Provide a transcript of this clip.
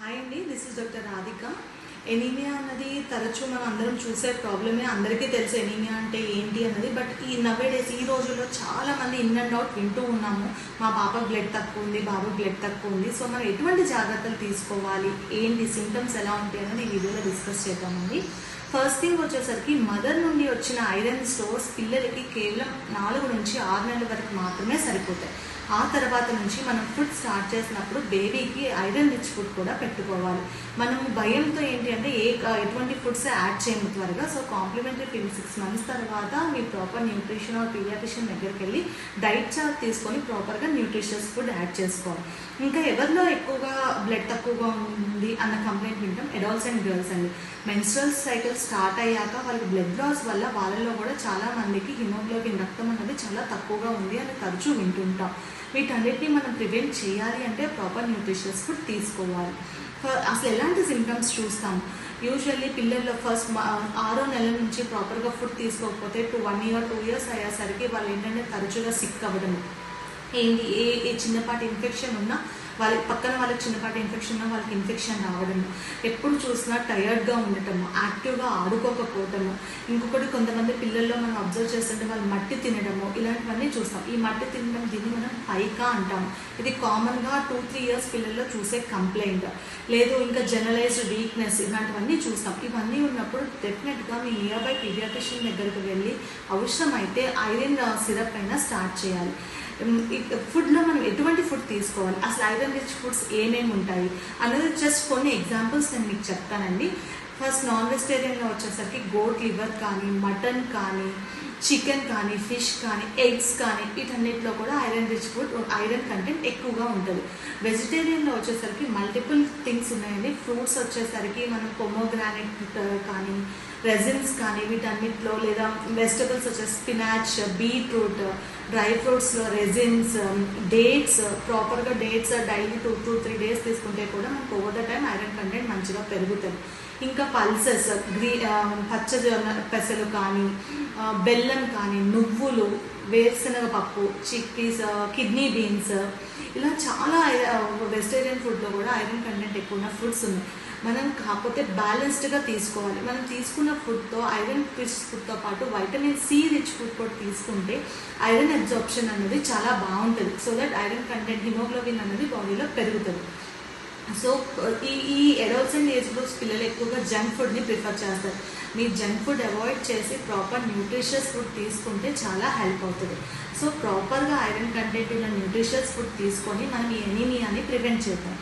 Hi అండి this is doctor Radhika anaemia అన్నది తరచూ మనం అందరం చూసే ప్రాబ్లమే అందరికీ తెలుసు ఎనీమియా అంటే ఏంటి అన్నది. బట్ ఈ నవే డేస్ ఈ రోజుల్లో చాలా మంది ఇన్ అండ్ అవుట్ వింటూ ఉన్నాము. మా పాప బ్లడ్ తక్కువ ఉంది బాబు బ్లడ్ తక్కువ ఉంది. సో మనం ఎటువంటి జాగ్రత్తలు తీసుకోవాలి? ఏంటి? సిమ్టమ్స్ ఎలా ఉంటాయి? అన్నది ఈ వీడియోలో డిస్కస్ చేద్దామండి. ఫస్ట్ థింగ్ వచ్చేసరికి మదర్ నుండి వచ్చిన ఐరన్ స్టోర్స్ పిల్లలకి కేవలం నాలుగు నుంచి ఆరు నెలల వరకు మాత్రమే సరిపోతాయి. ఆ తర్వాత నుంచి మనం ఫుడ్ స్టార్ట్ చేసినప్పుడు బేబీకి ఐరన్ రిచ్ ఫుడ్ కూడా పెట్టుకోవాలి. మనం భయంతో ఏంటి అంటే ఏ ఎటువంటి ఫుడ్స్ యాడ్ చేయము త్వరగా. So complementary feed six months తర్వాత మీ ప్రాపర్ న్యూట్రిషన్ ఆర్ పీడియాట్రిషియన్ దగ్గరికి వెళ్ళి డైట్ చార్ట్ తీసుకొని ప్రాపర్గా న్యూట్రిషియస్ ఫుడ్ యాడ్ చేసుకోవాలి. ఇంకా ఎవరిలో ఎక్కువగా బ్లడ్ తక్కువగా ఉంది అన్న కంప్లైంట్ వింటాం అడల్ట్స్ అండ్ గర్ల్స్ అండి. మెన్స్ట్రల్ సైకిల్ స్టార్ట్ అయ్యాక వాళ్ళకి బ్లడ్ లాస్ వల్ల వాళ్ళలో కూడా చాలా మందికి హిమోగ్లోబిన్ రక్తం అనేది చాలా తక్కువగా ఉంది అని తరచూ వింటుంటాం. వీటన్నిటిని మనం ప్రివెంట్ చేయాలి అంటే ప్రాపర్ న్యూట్రిషన్స్ ఫుడ్ తీసుకోవాలి. అసలు ఎలాంటి సిమ్టమ్స్ చూస్తాం? యూజువల్లీ పిల్లల్లో ఫస్ట్ ఆరో నెలల నుంచి ప్రాపర్గా ఫుడ్ తీసుకోకపోతే two one year two years అయ్యేసరికి వాళ్ళు ఏంటంటే తరచుగా సిక్ అవ్వడం ఏంటి? ఏ ఏ చిన్నపాటి ఇన్ఫెక్షన్ ఉన్నా వాళ్ళకి పక్కన వాళ్ళకి చిన్నపాటి ఇన్ఫెక్షన్ ఉన్నా వాళ్ళకి ఇన్ఫెక్షన్ రావడము. ఎప్పుడు చూసినా టయర్డ్గా ఉండటము యాక్టివ్గా ఆడుకోకపోవటము. ఇంకొకటి కొంతమంది పిల్లల్లో మనం అబ్జర్వ్ చేస్తుంటే వాళ్ళు మట్టి తినడము ఇలాంటివన్నీ చూస్తాం. ఈ మట్టి తినడం దీన్ని మనం పైకా అంటాము. ఇది కామన్గా టూ త్రీ ఇయర్స్ పిల్లల్లో చూసే కంప్లైంట్ లేదు ఇంకా జనరలైజ్డ్ వీక్నెస్ ఇలాంటివన్నీ చూస్తాం. ఇవన్నీ ఉన్నప్పుడు డెఫినెట్గా మీ నియర్ బై పీడియాట్రిషియన్ దగ్గరికి వెళ్ళి అవసరమైతే ఐరన్ సిరప్ uh, అయినా స్టార్ట్ చేయాలి. ఫుడ్లో మనం ఎటువంటి ఫుడ్ తీసుకోవాలి? అసలు ఐరన్ రిచ్ ఫుడ్స్ ఏమేమి ఉంటాయి? అన్నది జస్ట్ కొన్ని ఎగ్జాంపుల్స్ నేను మీకు చెప్తానండి. ఫస్ట్ నాన్ వెజిటేరియన్లో వచ్చేసరికి గోట్ లివర్ కానీ మటన్ కానీ చికెన్ కానీ ఫిష్ కానీ ఎగ్స్ కానీ వీటన్నిటిలో కూడా iron rich food iron content ఎక్కువగా ఉంటుంది. వెజిటేరియన్లో వచ్చేసరికి మల్టిపుల్ థింగ్స్ ఉన్నాయండి. ఫ్రూట్స్ వచ్చేసరికి మనం పొమోగ్రానైట్ కానీ రెజిన్స్ కానీ వీటన్నిటిలో లేదా వెజిటబుల్స్ వచ్చే స్పినాచ్ బీట్రూట్ డ్రై ఫ్రూట్స్లో రెజిన్స్ డేట్స్ ప్రాపర్గా dates daily two two three days తీసుకుంటే కూడా మనకు over the time iron content మంచిగా పెరుగుతుంది. ఇంకా పల్సెస్ గ్రీ పచ్చజొన్న పెసలు కానీ బెల్లం కానీ నువ్వులు వేరుశనగ పప్పు చిక్కీస్ కిడ్నీ బీన్స్ ఇలా చాలా వెజిటేరియన్ ఫుడ్లో కూడా ఐరన్ కంటెంట్ ఎక్కువ ఉన్న ఫుడ్స్ ఉన్నాయి. మనం కాకపోతే బ్యాలెన్స్డ్గా తీసుకోవాలి. మనం తీసుకున్న ఫుడ్తో ఐరన్ రిచ్ ఫుడ్తో పాటు వైటమిన్ సి రిచ్ ఫుడ్ కూడా తీసుకుంటే ఐరన్ అబ్జార్ప్షన్ అనేది చాలా బాగుంటుంది. So that iron content haemoglobin అనేది బాడీలో పెరుగుతుంది. సో ఈ ఈ అడల్ట్స్ అండ్ ఏజ్ గ్రూప్స్ పిల్లలు ఎక్కువగా జంక్ ఫుడ్ని ప్రిఫర్ చేస్తారు. మీరు జంక్ ఫుడ్ అవాయిడ్ చేసి ప్రాపర్ న్యూట్రిషియస్ ఫుడ్ తీసుకుంటే చాలా హెల్ప్ అవుతుంది. సో ప్రాపర్గా ఐరన్ కంటెంట్ ఉన్న న్యూట్రిషియస్ ఫుడ్ తీసుకొని మనం ఎనీమియాని ప్రివెంట్ చేద్దాం.